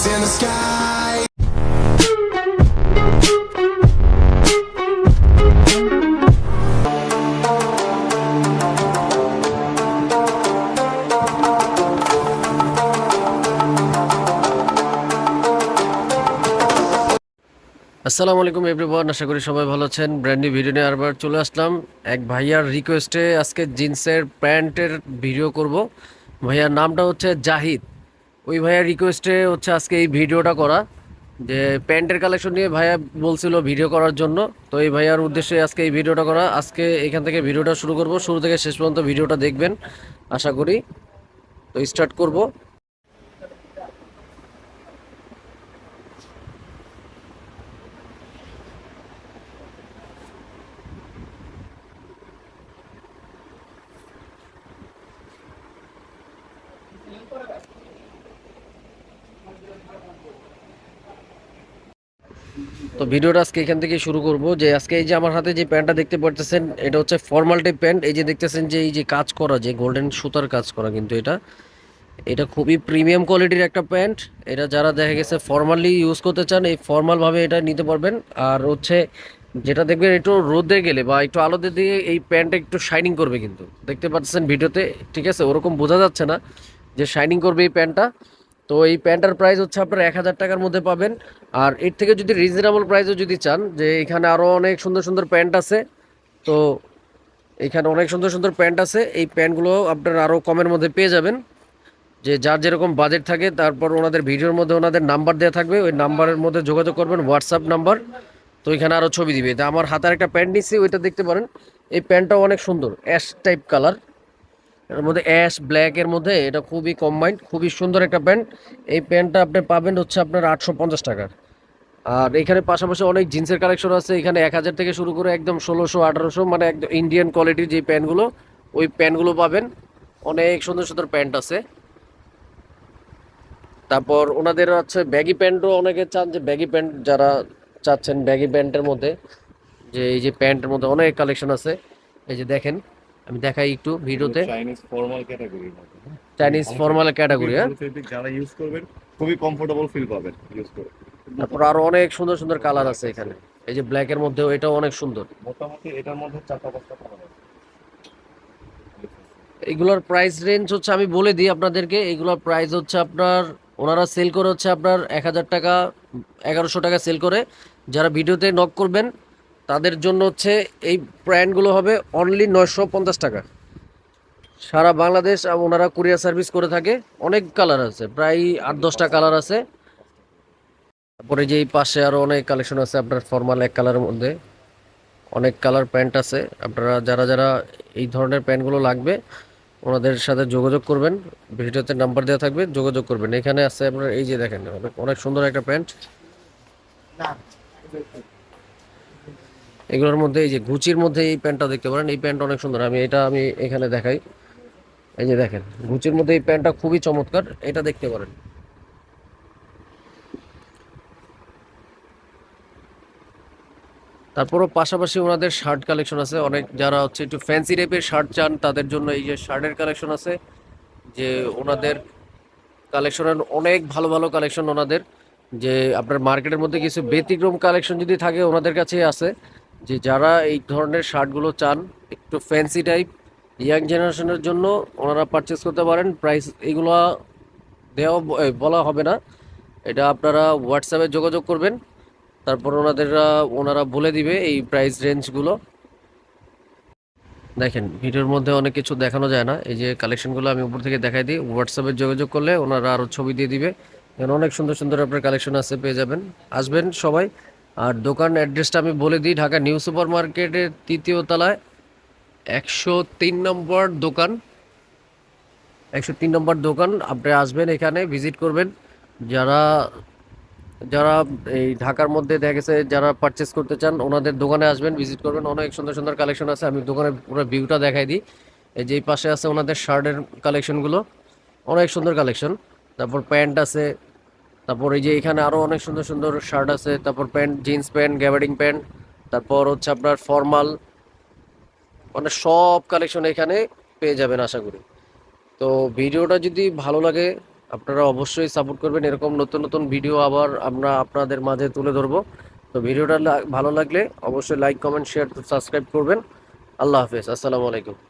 eyes in the sky. আসসালামু আলাইকুম everyone আশা করি সবাই ভালো আছেন। ব্র্যান্ড নিউ ভিডিও নিয়ে আরবার চলে আসলাম। এক ভাইয়ার রিকোয়েস্টে আজকে জিন্সের প্যান্টের ভিডিও করব। ভাইয়ার নামটা হচ্ছে জাহিদ। ওই ভাইয়ার রিকোয়েস্টে হচ্ছে আজকে এই ভিডিওটা করা, যে প্যান্টের কালেকশন নিয়ে ভাইয়া বলছিল ভিডিও করার জন্য। তো এই ভাইয়ার উদ্দেশ্যে আজকে এই ভিডিওটা করা। আজকে এখান থেকে ভিডিওটা শুরু করব। শুরু থেকে শেষ পর্যন্ত ভিডিওটা দেখবেন, আশা করি। তো স্টার্ট করব। তো ভিডিওটা আজকে এখান থেকে শুরু করব যে আজকে এই যে আমার হাতে যে প্যান্টটা দেখতে পারতেছেন, এটা হচ্ছে ফর্মাল টাইপ প্যান্ট। এই যে দেখতেছেন যে এই যে কাজ করা, যে গোল্ডেন সুতার কাজ করা কিন্তু এটা। এটা খুবই প্রিমিয়াম কোয়ালিটির একটা প্যান্ট। এটা যারা দেখা গেছে ফর্মালি ইউজ করতে চান, এই ফর্মালভাবে এটা নিতে পারবেন। আর হচ্ছে যেটা দেখবেন, একটু রোদে গেলে বা একটু আলোতে দিয়ে এই প্যান্টটা একটু শাইনিং করবে কিন্তু। দেখতে পাচ্ছেন ভিডিওতে, ঠিক আছে? ওরকম বোঝা যাচ্ছে না যে শাইনিং করবে এই প্যান্টটা। তো এই প্যান্টটার প্রাইস হচ্ছে আপনার এক হাজার টাকার মধ্যে পাবেন। আর এর থেকে যদি রিজনেবল প্রাইসও যদি চান, যে এখানে আরও অনেক সুন্দর সুন্দর প্যান্ট আছে, তো এখানে অনেক সুন্দর সুন্দর প্যান্ট আছে, এই প্যান্টগুলো আপনার আরও কমের মধ্যে পেয়ে যাবেন। যে যার যেরকম বাজেট থাকে, তারপর ওনাদের ভিডিওর মধ্যে ওনাদের নাম্বার দেওয়া থাকবে, ওই নাম্বারের মধ্যে যোগাযোগ করবেন হোয়াটসঅ্যাপ নাম্বার তো এখানে আরও ছবি দিবে। তা আমার হাতার একটা প্যান্ট নিচ্ছি ওইটা দেখতে পারেন। এই প্যান্টটাও অনেক সুন্দর অ্যাশ টাইপ কালার এর মধ্যে অ্যাশ ব্ল্যাকের মধ্যে এটা খুবই কম্বাইন্ড খুবই সুন্দর একটা প্যান্ট। এই প্যান্টটা আপনি পাবেন হচ্ছে আপনার আটশো পঞ্চাশ টাকার। আর এখানে পাশাপাশি অনেক জিন্সের কালেকশন আছে, এখানে এক হাজার থেকে শুরু করে একদম ষোলোশো, আঠারোশো মানে একদম ইন্ডিয়ান কোয়ালিটির যে প্যান্টগুলো, ওই প্যান্টগুলো পাবেন। অনেক সুন্দর সুন্দর প্যান্ট আছে। তারপর ওনাদের হচ্ছে ব্যাগি প্যান্টও অনেকে চান যে ব্যাগি প্যান্ট যারা চাচ্ছেন ব্যাগি প্যান্টের মধ্যে, যে এই যে প্যান্টের মধ্যে অনেক কালেকশন আছে। এই যে দেখেন আমি দেখাই একটু ভিডিওতে। চাইনিজ ফর্মাল ক্যাটাগরির মধ্যে চাইনিজ ফর্মাল ক্যাটাগরি হ্যাঁ? Synthetic যারা ইউজ করবেন খুবই কমফোর্টেবল ফিল পাবেন ইউজ করে। তারপর আরও অনেক সুন্দর সুন্দর কালার আছে এখানে। এই যে ব্ল্যাক এর মধ্যেও এটাও অনেক সুন্দর। মোটামুটি এটার মধ্যে চারটা পাঁচটা কালার আছে। এগুলোর প্রাইস রেঞ্জ হচ্ছে আমি বলে দিই আপনাদেরকে এগুলোর প্রাইস হচ্ছে আপনার ওনারা সেল করে হচ্ছে আপনার এক হাজার টাকা এগারোশো টাকা সেল করে। যারা ভিডিওতে নক করবেন তাদের জন্য হচ্ছে এই প্যান্টগুলো হবে অনলি নয়শো পঞ্চাশ টাকা। সারা বাংলাদেশ ওনারা কুরিয়ার সার্ভিস করে থাকে। অনেক কালার আছে, প্রায় আট দশটা কালার আছে। তারপরে যে এই পাশে আরও অনেক কালেকশন আছে আপনার ফর্মাল এক কালারের মধ্যে। অনেক কালার প্যান্ট আছে। আপনারা যারা যারা এই ধরনের প্যান্টগুলো লাগবে, ওনাদের সাথে যোগাযোগ করবেন। ভিডিওতে নাম্বার দেওয়া থাকবে, যোগাযোগ করবেন। এখানে আছে আপনার, এই যে দেখেন, অনেক সুন্দর একটা প্যান্ট এগুলোর মধ্যে এই যে গুচির মধ্যে এই প্যান্টটা দেখতে পারেন, এই প্যান্ট অনেক সুন্দর। আমি এটা আমি এখানে দেখাই। এই যে দেখেন গুচির মধ্যে এই প্যান্টটা খুবই চমৎকার, এটা দেখতে পারেন। তারপরও পাশাপাশি ওনাদের শার্ট কালেকশন আছে। অনেক যারা হচ্ছে একটু ফ্যান্সি টাইপের শার্ট চান, তাদের জন্য এই যে শার্টের কালেকশন আছে। যে ওনাদের কালেকশনের অনেক ভালো ভালো কালেকশন ওনাদের। যে আপনার মার্কেটের মধ্যে কিছু ব্যতিক্রম কালেকশন যদি থাকে, ওনাদের কাছেই আছে। যে যারা এই ধরনের শার্টগুলো চান, একটু ফ্যান্সি টাইপ ইয়াং জেনারেশনের জন্য ওনারা পারচেস করতে পারেন। প্রাইস এগুলো দেওয়া বলা হবে না। এটা আপনারা হোয়াটসঅ্যাপে যোগাযোগ করবেন। তারপর ওনাদের, ওনারা বলে দিবে এই প্রাইস রেঞ্জগুলো দেখেন, ভিডিওর মধ্যে অনেক কিছু দেখানো যায় না। এই যে কালেকশনগুলো আমি উপর থেকে দেখাই দিই। হোয়াটসঅ্যাপে যোগাযোগ করলে ওনারা আরও ছবি দিয়ে দিবে। এখানে অনেক সুন্দর সুন্দর আপনার কালেকশন আছে, পেয়ে যাবেন। আসবেন সবাই। আর দোকান অ্যাড্রেসটা আমি বলে দিই, ঢাকা নিউ সুপার মার্কেটের তৃতীয় তলায়, একশো তিন নম্বর দোকান। একশো তিন নম্বর দোকান, আপনি আসবেন এখানে, ভিজিট করবেন। যারা যারা এই ঢাকার মধ্যে দেখা গেছে যারা পারচেস করতে চান, ওনাদের দোকানে আসবেন ভিজিট করবেন। অনেক সুন্দর সুন্দর কালেকশন আছে, আমি দোকানের পুরো ভিউটা দেখাই দিই। এই যে এই পাশে আছে ওনাদের শার্টের কালেকশনগুলো অনেক সুন্দর কালেকশন তারপর প্যান্ট আছে তারপর এই যে এখানে আরও অনেক সুন্দর সুন্দর শার্ট আছে, তারপর pant jeans pant gabardine pant তারপর হচ্ছে আপনার ফর্মাল মানে সব কালেকশন এখানে পেয়ে যাবেন আশা করি। তো ভিডিওটা যদি ভালো লাগে, আপনারা অবশ্যই সাপোর্ট করবেন, এরকম নতুন নতুন ভিডিও আবার আমরা আপনাদের মাঝে তুলে ধরবো। তো ভিডিওটা ভালো লাগলে অবশ্যই লাইক কমেন্ট শেয়ার সাবস্ক্রাইব করবেন। আল্লাহ হাফেজ, আসসালামু আলাইকুম।